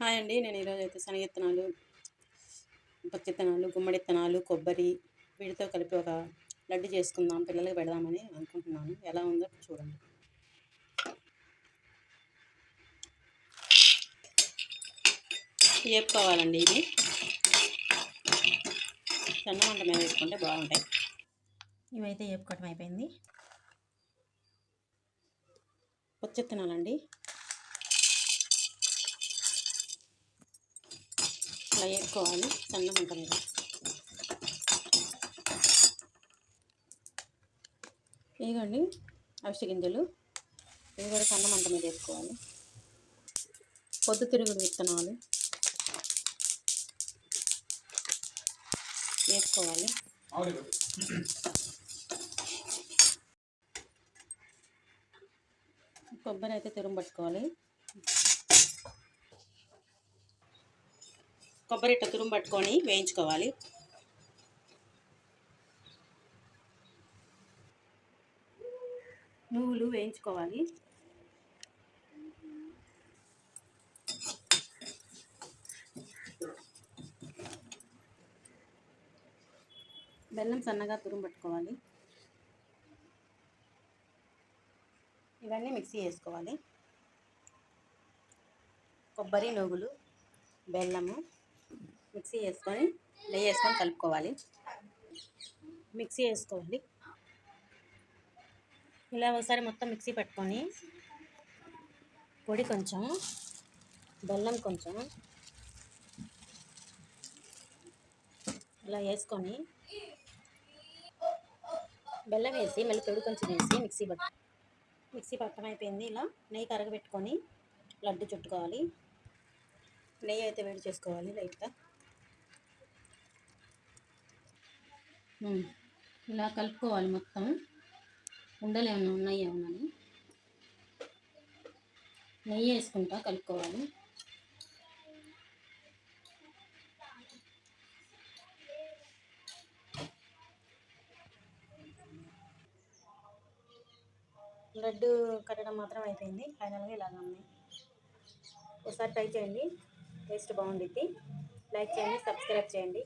Hi అండి. నేను ఈరోజు అయితే శనగిత్తనాలు పచ్చిత్తనాలు గుమ్మడి విత్తనాలు కొబ్బరి వీటితో కలిపి ఒక లడ్డు చేసుకుందాం పిల్లలకి పెడదామని అనుకుంటున్నాను. ఎలా ఉందో చూడండి. వేపుకోవాలండి ఇవి. సన్న వంట మీద వేసుకుంటే బాగుంటాయి. ఇవైతే వేపుకోవటం అయిపోయింది. పచ్చిత్తనాలండి అలా వేసుకోవాలి సన్న మంట మీద ఇదిగోండి అవిసె గింజలు. ఇవి కూడా సన్న మంట మీద వేసుకోవాలి. పొద్దుతిరుగుడు విత్తనాలు వేసుకోవాలి. కొబ్బరి అయితే తురుము పట్టుకోవాలి. కొబ్బరి ఇట్ట తురుము పట్టుకొని వేయించుకోవాలి. నువ్వులు వేయించుకోవాలి. బెల్లం సన్నగా తురుము పట్టుకోవాలి. ఇవన్నీ మిక్సీ వేసుకోవాలి కొబ్బరి నువ్వులు బెల్లము మిక్సీ వేసుకొని నెయ్యి వేసుకొని కలుపుకోవాలి. మిక్సీ వేసుకోవాలి ఇలా ఒకసారి మొత్తం మిక్సీ పెట్టుకొని పొడి కొంచెం బెల్లం కొంచెం ఇలా వేసుకొని బెల్లం వేసి మళ్ళీ పొడి కొంచెం వేసి మిక్సీ పట్టు మిక్సీ పట్టడం అయిపోయింది. ఇలా నెయ్యి కరగబెట్టుకొని లడ్డు చుట్టుకోవాలి. నెయ్యి అయితే వేడి చేసుకోవాలి లైట్గా. ఇలా కలుపుకోవాలి మొత్తం. ఉండలు ఏమైనా ఉన్నాయి ఏమని నెయ్యి వేసుకుంటా కలుపుకోవాలి. లడ్డు కట్టడం మాత్రం అయిపోయింది. ఫైనల్గా ఇలాగ ఉంది. ఒకసారి ట్రై చేయండి. టేస్ట్ బాగుండిద్ది. లైక్ చేయండి సబ్స్క్రైబ్ చేయండి.